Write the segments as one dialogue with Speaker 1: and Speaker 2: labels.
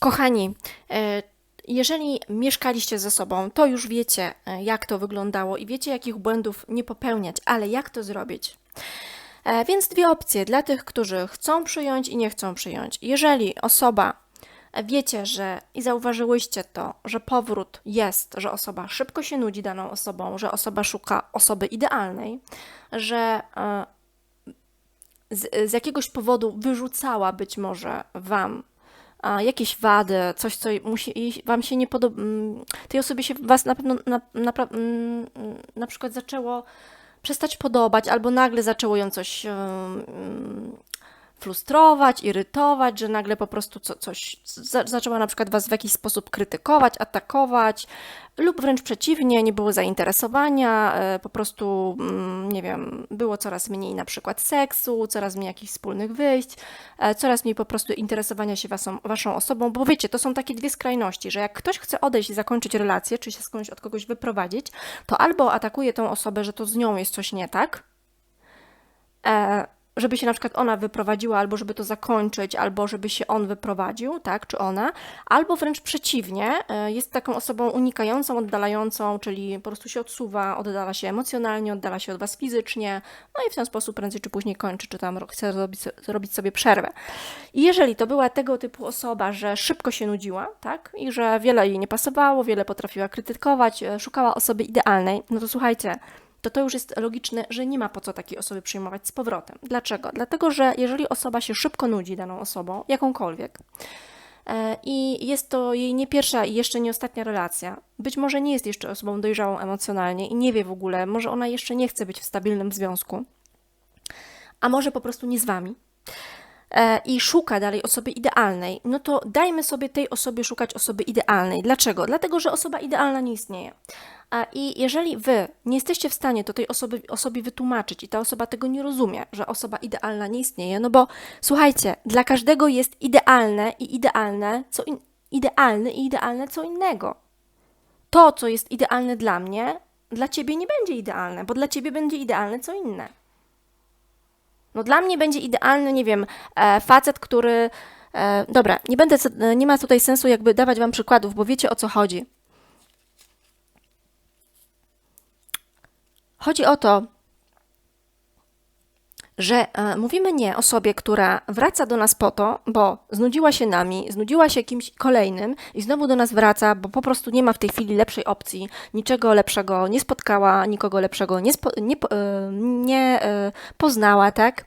Speaker 1: Kochani, e, jeżeli mieszkaliście ze sobą, to już wiecie, e, jak to wyglądało i wiecie, jakich błędów nie popełniać, ale jak to zrobić? E, Więc dwie opcje dla tych, którzy chcą przyjąć i nie chcą przyjąć. Jeżeli osoba wiecie, że i zauważyłyście to, że powrót jest, że osoba szybko się nudzi daną osobą, że osoba szuka osoby idealnej, że z, z jakiegoś powodu wyrzucała być może wam jakieś wady, coś, co musi, wam się nie podoba, tej osobie się was na pewno na, na, mm, na przykład zaczęło przestać podobać, albo nagle zaczęło ją coś mm, frustrować, irytować, że nagle po prostu co, coś za, zaczęła na przykład was w jakiś sposób krytykować, atakować, lub wręcz przeciwnie, nie było zainteresowania, e, po prostu, mm, nie wiem, było coraz mniej na przykład seksu, coraz mniej jakichś wspólnych wyjść, e, coraz mniej po prostu interesowania się waszą, waszą osobą, bo wiecie, to są takie dwie skrajności, że jak ktoś chce odejść i zakończyć relację, czy się skądś od kogoś wyprowadzić, to albo atakuje tą osobę, że to z nią jest coś nie tak, e, żeby się na przykład ona wyprowadziła, albo żeby to zakończyć, albo żeby się on wyprowadził, tak, czy ona, albo wręcz przeciwnie, e, jest taką osobą unikającą, oddalającą, czyli po prostu się odsuwa, oddala się emocjonalnie, oddala się od was fizycznie, no i w ten sposób prędzej czy później kończy, czy tam chce zrobić, zrobić sobie przerwę. I jeżeli to była tego typu osoba, że szybko się nudziła, tak, i że wiele jej nie pasowało, wiele potrafiła krytykować, e, szukała osoby idealnej, no to słuchajcie, to to już jest logiczne, że nie ma po co takiej osoby przyjmować z powrotem. Dlaczego? Dlatego, że jeżeli osoba się szybko nudzi daną osobą, jakąkolwiek, e, i jest to jej nie pierwsza i jeszcze nie ostatnia relacja, być może nie jest jeszcze osobą dojrzałą emocjonalnie i nie wie w ogóle, może ona jeszcze nie chce być w stabilnym związku, a może po prostu nie z wami, i szuka dalej osoby idealnej, no to dajmy sobie tej osobie szukać osoby idealnej. Dlaczego? Dlatego, że osoba idealna nie istnieje. I jeżeli wy nie jesteście w stanie to tej osoby, osobie wytłumaczyć i ta osoba tego nie rozumie, że osoba idealna nie istnieje, no bo słuchajcie, dla każdego jest idealne i idealne co in, idealny i idealne co innego. To, co jest idealne dla mnie, dla ciebie nie będzie idealne, bo dla ciebie będzie idealne co inne. No dla mnie będzie idealny, nie wiem, e, facet, który. E, dobra, nie będę, e, nie ma tutaj sensu jakby dawać wam przykładów, bo wiecie o co chodzi. Chodzi o to, że e, mówimy nie osobie, która wraca do nas po to, bo znudziła się nami, znudziła się kimś kolejnym i znowu do nas wraca, bo po prostu nie ma w tej chwili lepszej opcji, niczego lepszego nie spotkała, nikogo lepszego nie, spo, nie, e, nie e, poznała, tak?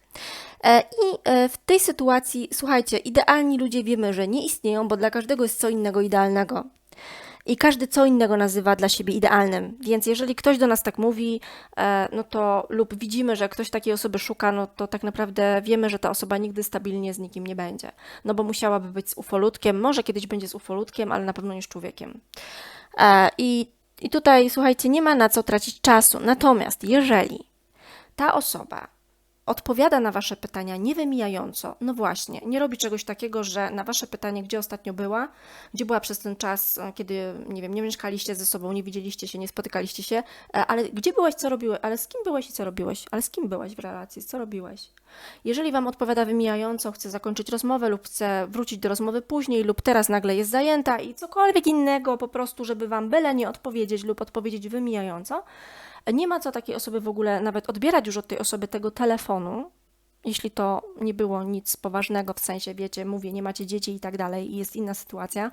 Speaker 1: I w tej sytuacji, słuchajcie, idealni ludzie wiemy, że nie istnieją, bo dla każdego jest co innego idealnego. I każdy co innego nazywa dla siebie idealnym. Więc jeżeli ktoś do nas tak mówi, e, no to lub widzimy, że ktoś takiej osoby szuka, no to tak naprawdę wiemy, że ta osoba nigdy stabilnie z nikim nie będzie. No bo musiałaby być z ufolutkiem, może kiedyś będzie z ufolutkiem, ale na pewno nie z człowiekiem. E, I, I tutaj, słuchajcie, nie ma na co tracić czasu. Natomiast jeżeli ta osoba odpowiada na Wasze pytania niewymijająco, no właśnie, nie robi czegoś takiego, że na Wasze pytanie, gdzie ostatnio była, gdzie była przez ten czas, e, kiedy, nie wiem, nie mieszkaliście ze sobą, nie widzieliście się, nie spotykaliście się, e, ale gdzie byłeś, co robiłeś, ale z kim byłeś i co robiłeś, ale z kim byłeś w relacji, co robiłeś. Jeżeli Wam odpowiada wymijająco, chce zakończyć rozmowę lub chce wrócić do rozmowy później lub teraz nagle jest zajęta i cokolwiek innego po prostu, żeby Wam byle nie odpowiedzieć lub odpowiedzieć wymijająco, nie ma co takiej osoby w ogóle nawet odbierać już od tej osoby tego telefonu, jeśli to nie było nic poważnego, w sensie, wiecie, mówię, nie macie dzieci i tak dalej, i jest inna sytuacja.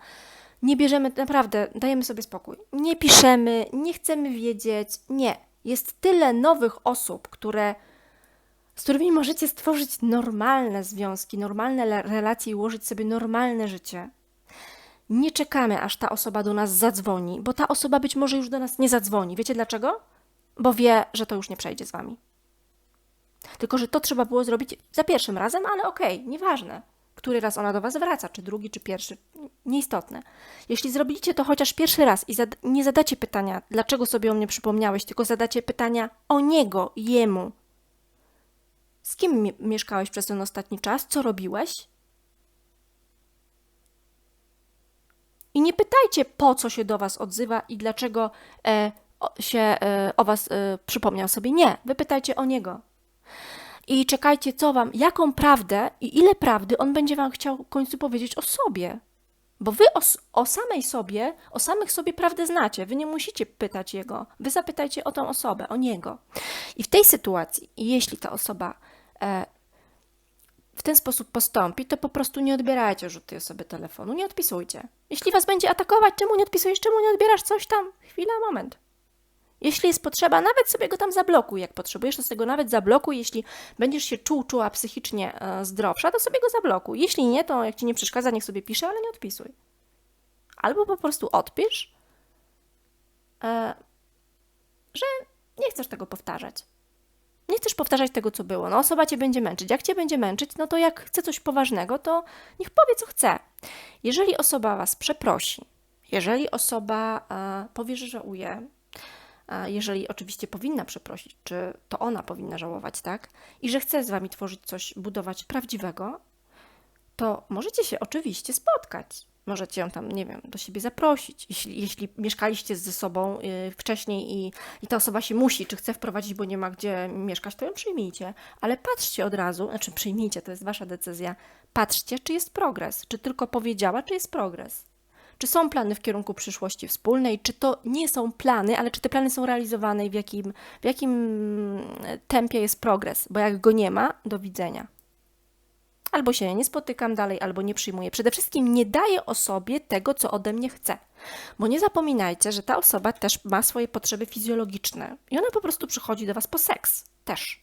Speaker 1: Nie bierzemy, naprawdę, dajemy sobie spokój. Nie piszemy, nie chcemy wiedzieć, nie. Jest tyle nowych osób, które, z którymi możecie stworzyć normalne związki, normalne relacje i ułożyć sobie normalne życie. Nie czekamy, aż ta osoba do nas zadzwoni, bo ta osoba być może już do nas nie zadzwoni. Wiecie dlaczego? Bo wie, że to już nie przejdzie z wami. Tylko, że to trzeba było zrobić za pierwszym razem, ale okej, nieważne, który raz ona do was wraca, czy drugi, czy pierwszy, nieistotne. Jeśli zrobiliście to chociaż pierwszy raz i nie zadacie pytania, dlaczego sobie o mnie przypomniałeś, tylko zadacie pytania o niego, jemu. Z kim mi- mieszkałeś przez ten ostatni czas? Co robiłeś? I nie pytajcie, po co się do was odzywa i dlaczego e, się e, o was e, przypomniał sobie. Nie, wy pytajcie o niego. I czekajcie, co wam, jaką prawdę i ile prawdy on będzie wam chciał w końcu powiedzieć o sobie. Bo wy o, o samej sobie, o samych sobie prawdę znacie. Wy nie musicie pytać jego. Wy zapytajcie o tą osobę, o niego. I w tej sytuacji, jeśli ta osoba e, w ten sposób postąpi, to po prostu nie odbierajcie już od tej osoby telefonu, nie odpisujcie. Jeśli was będzie atakować, czemu nie odpisujesz, czemu nie odbierasz coś tam? Chwila, moment. Jeśli jest potrzeba, nawet sobie go tam zablokuj. Jak potrzebujesz, to sobie go nawet zablokuj. Jeśli będziesz się czuł, czuła psychicznie e, zdrowsza, to sobie go zablokuj. Jeśli nie, to jak ci nie przeszkadza, niech sobie pisze, ale nie odpisuj. Albo po prostu odpisz, e, że nie chcesz tego powtarzać. Nie chcesz powtarzać tego, co było. No, osoba cię będzie męczyć. Jak cię będzie męczyć, no to jak chce coś poważnego, to niech powie, co chce. Jeżeli osoba was przeprosi, jeżeli osoba e, powie, że żałuje, jeżeli oczywiście powinna przeprosić, czy to ona powinna żałować, tak? I że chce z wami tworzyć coś, budować prawdziwego, to możecie się oczywiście spotkać. Możecie ją tam, nie wiem, do siebie zaprosić. Jeśli, jeśli mieszkaliście ze sobą y, wcześniej i, i ta osoba się musi, czy chce wprowadzić, bo nie ma gdzie mieszkać, to ją przyjmijcie. Ale patrzcie od razu, znaczy przyjmijcie, to jest wasza decyzja. Patrzcie, czy jest progres. Czy tylko powiedziała, czy jest progres. Czy są plany w kierunku przyszłości wspólnej, czy to nie są plany, ale czy te plany są realizowane i w jakim, w jakim tempie jest progres? Bo jak go nie ma, do widzenia. Albo się nie spotykam dalej, albo nie przyjmuję. Przede wszystkim nie daję osobie tego, co ode mnie chce. Bo nie zapominajcie, że ta osoba też ma swoje potrzeby fizjologiczne i ona po prostu przychodzi do Was po seks. Też.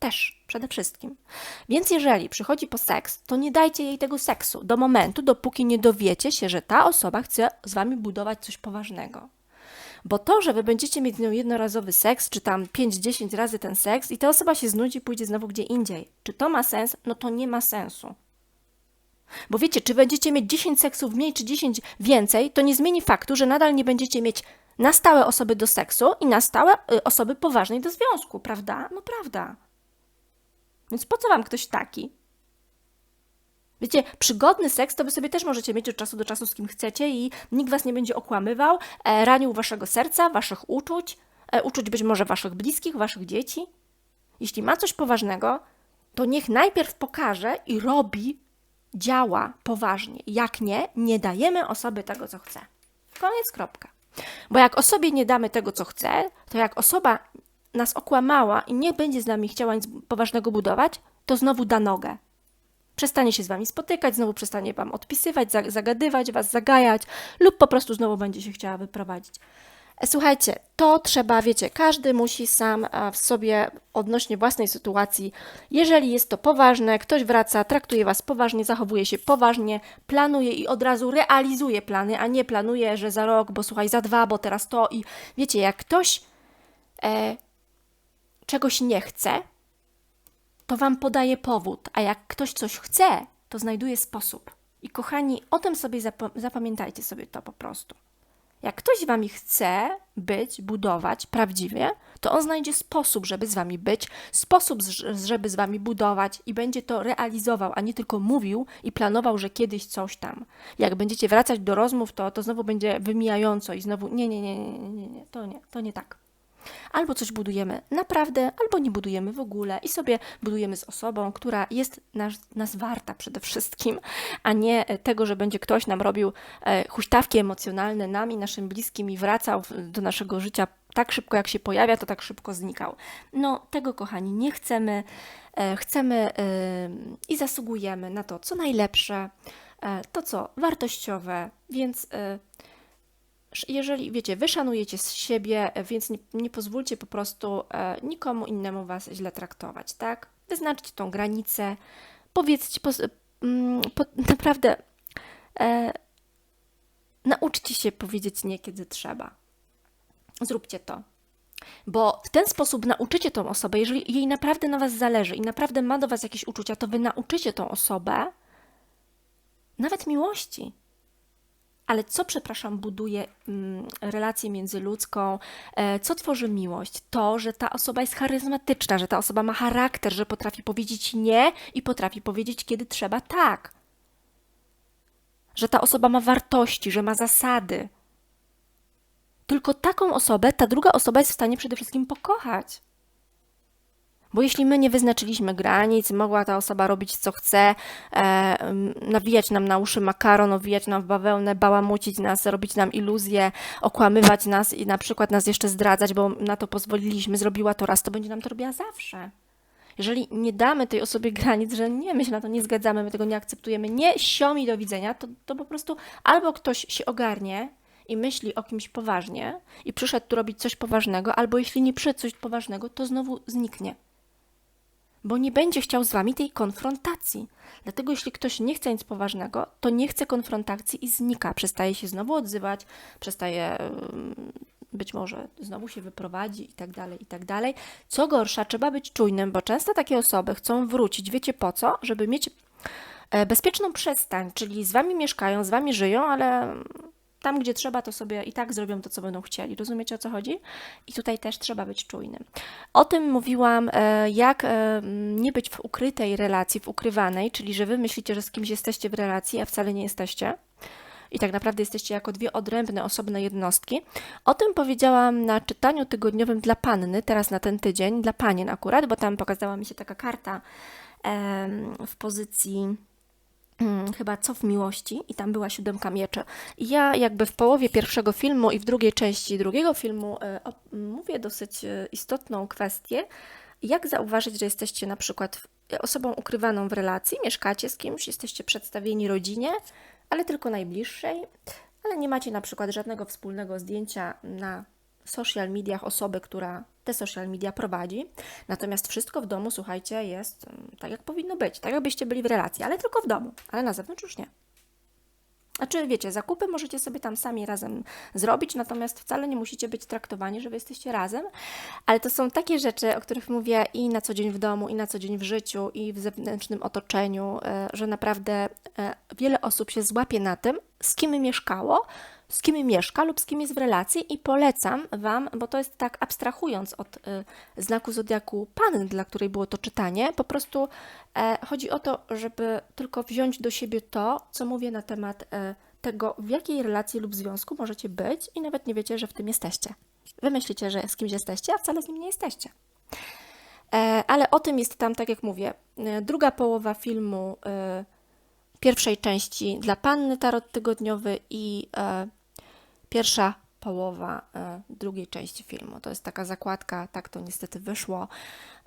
Speaker 1: Też, przede wszystkim. Więc jeżeli przychodzi po seks, to nie dajcie jej tego seksu do momentu, dopóki nie dowiecie się, że ta osoba chce z wami budować coś poważnego. Bo to, że wy będziecie mieć z nią jednorazowy seks, czy tam 5-10 razy ten seks i ta osoba się znudzi i pójdzie znowu gdzie indziej. Czy to ma sens? No to nie ma sensu. Bo wiecie, czy będziecie mieć 10 seksów mniej, czy 10 więcej, to nie zmieni faktu, że nadal nie będziecie mieć na stałe osoby do seksu i na stałe y, osoby poważnej do związku, prawda? No prawda. Więc po co wam ktoś taki? Wiecie, przygodny seks to wy sobie też możecie mieć od czasu do czasu z kim chcecie i nikt was nie będzie okłamywał, e, ranił waszego serca, waszych uczuć, e, uczuć być może waszych bliskich, waszych dzieci. Jeśli ma coś poważnego, to niech najpierw pokaże i robi, działa poważnie. Jak nie, nie dajemy osobie tego, co chce. Koniec, kropka. Bo jak osobie nie damy tego, co chce, to jak osoba nas okłamała i nie będzie z nami chciała nic poważnego budować, to znowu da nogę. Przestanie się z wami spotykać, znowu przestanie wam odpisywać, za- zagadywać, was zagajać, lub po prostu znowu będzie się chciała wyprowadzić. E, Słuchajcie, to trzeba, wiecie, każdy musi sam a, w sobie odnośnie własnej sytuacji, jeżeli jest to poważne, ktoś wraca, traktuje was poważnie, zachowuje się poważnie, planuje i od razu realizuje plany, a nie planuje, że za rok, bo słuchaj, za dwa, bo teraz to i wiecie, jak ktoś e, czegoś nie chce, to wam podaje powód, a jak ktoś coś chce, to znajduje sposób. I kochani, o tym sobie zapo- zapamiętajcie sobie to po prostu. Jak ktoś wami chce być, budować prawdziwie, to on znajdzie sposób, żeby z wami być, sposób, z- żeby z wami budować i będzie to realizował, a nie tylko mówił i planował, że kiedyś coś tam. Jak będziecie wracać do rozmów, to, to znowu będzie wymijająco i znowu nie, nie, nie, nie, nie, nie, to nie, to nie tak. Albo coś budujemy naprawdę, albo nie budujemy w ogóle i sobie budujemy z osobą, która jest nas, nas warta przede wszystkim, a nie e, tego, że będzie ktoś nam robił e, huśtawki emocjonalne nam i naszym bliskim i wracał do naszego życia tak szybko, jak się pojawia, to tak szybko znikał. No, tego, kochani, nie chcemy. E, chcemy i zasługujemy na to, co najlepsze, to, co wartościowe, więc. E, jeżeli, wiecie, wy szanujecie z siebie, e, więc nie, nie pozwólcie po prostu e, nikomu innemu was źle traktować, tak? Wyznaczcie tą granicę, powiedzcie, pos, mm, po, naprawdę e, nauczcie się powiedzieć nie, kiedy trzeba. Zróbcie to. Bo w ten sposób nauczycie tą osobę, jeżeli jej naprawdę na was zależy i naprawdę ma do was jakieś uczucia, to wy nauczycie tą osobę nawet miłości. Ale co, przepraszam, buduje mm, relację międzyludzką? E, co tworzy miłość? To, że ta osoba jest charyzmatyczna, że ta osoba ma charakter, że potrafi powiedzieć nie i potrafi powiedzieć, kiedy trzeba tak. Że ta osoba ma wartości, że ma zasady. Tylko taką osobę ta druga osoba jest w stanie przede wszystkim pokochać. Bo jeśli my nie wyznaczyliśmy granic, mogła ta osoba robić co chce, e, nawijać nam na uszy makaron, owijać nam w bawełnę, bałamucić nas, robić nam iluzje, okłamywać nas i na przykład nas jeszcze zdradzać, bo na to pozwoliliśmy, zrobiła to raz, to będzie nam to robiła zawsze. Jeżeli nie damy tej osobie granic, że nie, my się na to nie zgadzamy, my tego nie akceptujemy, nie siomi do widzenia, to, to po prostu albo ktoś się ogarnie i myśli o kimś poważnie i przyszedł tu robić coś poważnego, albo jeśli nie przyszedł coś poważnego, to znowu zniknie. Bo nie będzie chciał z wami tej konfrontacji. Dlatego jeśli ktoś nie chce nic poważnego, to nie chce konfrontacji i znika. Przestaje się znowu odzywać, przestaje być może znowu się wyprowadzi i tak dalej, i tak dalej. Co gorsza, trzeba być czujnym, bo często takie osoby chcą wrócić, wiecie po co? Żeby mieć e, bezpieczną przystań, czyli z wami mieszkają, z wami żyją, ale tam, gdzie trzeba, to sobie i tak zrobią to, co będą chcieli. Rozumiecie o co chodzi? I tutaj też trzeba być czujnym. O tym mówiłam, e, jak e, nie być w ukrytej relacji, w ukrywanej, czyli że wy myślicie, że z kimś jesteście w relacji, a wcale nie jesteście i tak naprawdę jesteście jako dwie odrębne, osobne jednostki. O tym powiedziałam na czytaniu tygodniowym dla panny, teraz na ten tydzień, dla panien akurat, bo tam pokazała mi się taka karta w pozycji mm, chyba co w miłości i tam była siódemka mieczy. I ja jakby w połowie pierwszego filmu i w drugiej części drugiego filmu e, mówię dosyć e, istotną kwestię, jak zauważyć, że jesteście na przykład w- osobą ukrywaną w relacji, mieszkacie z kimś, jesteście przedstawieni rodzinie, ale tylko najbliższej, ale nie macie na przykład żadnego wspólnego zdjęcia na social mediach osoby, która te social media prowadzi. Natomiast wszystko w domu, słuchajcie, jest mm, tak, jak powinno być, tak jakbyście byli w relacji, ale tylko w domu, ale na zewnątrz już nie. Znaczy, wiecie, zakupy możecie sobie tam sami razem zrobić, natomiast wcale nie musicie być traktowani, że wy jesteście razem. Ale to są takie rzeczy, o których mówię i na co dzień w domu, i na co dzień w życiu, i w zewnętrznym otoczeniu, e, że naprawdę e, wiele osób się złapie na tym, z kim mieszkało, z kim mieszka lub z kim jest w relacji i polecam Wam, bo to jest tak abstrahując od e, znaku zodiaku Panny, dla której było to czytanie, po prostu e, chodzi o to, żeby tylko wziąć do siebie to, co mówię na temat e, tego, w jakiej relacji lub związku możecie być i nawet nie wiecie, że w tym jesteście. Wy myślicie, że z kimś jesteście, a wcale z nim nie jesteście. E, ale o tym jest tam, tak jak mówię, druga połowa filmu pierwszej części dla Panny Tarot Tygodniowy i pierwsza połowa e, drugiej części filmu. To jest taka zakładka, tak to niestety wyszło.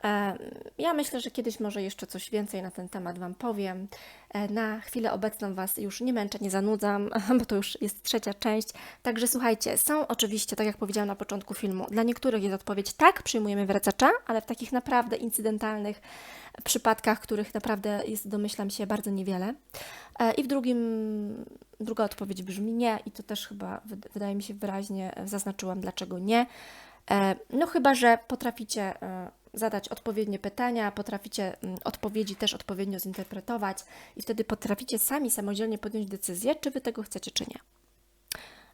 Speaker 1: E, Ja myślę, że kiedyś może jeszcze coś więcej na ten temat Wam powiem. E, Na chwilę obecną Was już nie męczę, nie zanudzam, bo to już jest trzecia część. Także słuchajcie, są oczywiście, tak jak powiedziałam na początku filmu, dla niektórych jest odpowiedź tak, przyjmujemy wracacza, ale w takich naprawdę incydentalnych przypadkach, których naprawdę jest, domyślam się, bardzo niewiele. E, I w drugim, druga odpowiedź brzmi nie, i to też chyba wyd- wydaje mi się wyraźnie zaznaczyłam, dlaczego nie. No chyba, że potraficie zadać odpowiednie pytania, potraficie mm, odpowiedzi też odpowiednio zinterpretować i wtedy potraficie sami samodzielnie podjąć decyzję, czy wy tego chcecie, czy nie.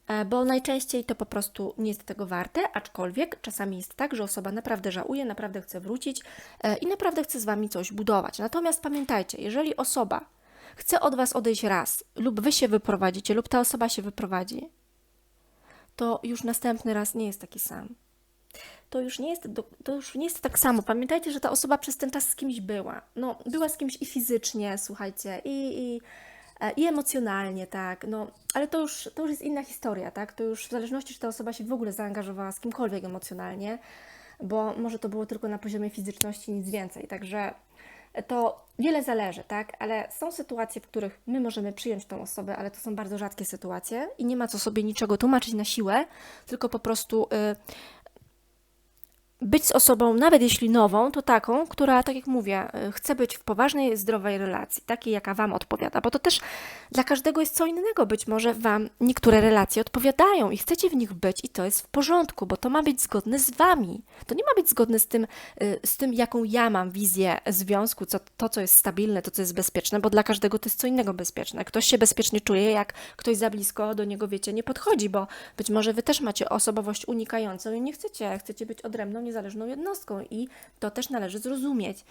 Speaker 1: E, Bo najczęściej to po prostu nie jest tego warte, aczkolwiek czasami jest tak, że osoba naprawdę żałuje, naprawdę chce wrócić e, i naprawdę chce z Wami coś budować. Natomiast pamiętajcie, jeżeli osoba chce od Was odejść raz, lub Wy się wyprowadzicie, lub ta osoba się wyprowadzi, to już następny raz nie jest taki sam. To już nie jest, do, to już nie jest tak samo. Pamiętajcie, że ta osoba przez ten czas z kimś była. No, była z kimś i fizycznie, słuchajcie, i, i, e, i emocjonalnie, tak. No, ale to już, to już jest inna historia, tak. To już w zależności, czy ta osoba się w ogóle zaangażowała z kimkolwiek emocjonalnie, bo może to było tylko na poziomie fizyczności, nic więcej. Także to wiele zależy, tak? Ale są sytuacje, w których my możemy przyjąć tą osobę, ale to są bardzo rzadkie sytuacje i nie ma co sobie niczego tłumaczyć na siłę, tylko po prostu y, być z osobą, nawet jeśli nową, to taką, która, tak jak mówię, y, chce być w poważnej, zdrowej relacji, takiej, jaka Wam odpowiada, bo to też dla każdego jest co innego. Być może Wam niektóre relacje odpowiadają i chcecie w nich być, i to jest w porządku, bo to ma być zgodne z Wami. To nie ma być zgodne z tym, y, z tym jaką ja mam wizję związku, co, to, co jest stabilne, to, co jest bezpieczne, bo dla każdego to jest co innego bezpieczne. Ktoś się bezpiecznie czuje, jak ktoś za blisko do niego, wiecie, nie podchodzi, bo być może Wy też macie osobowość unikającą i nie chcecie, chcecie być odrębną, niezależną jednostką i to też należy zrozumieć.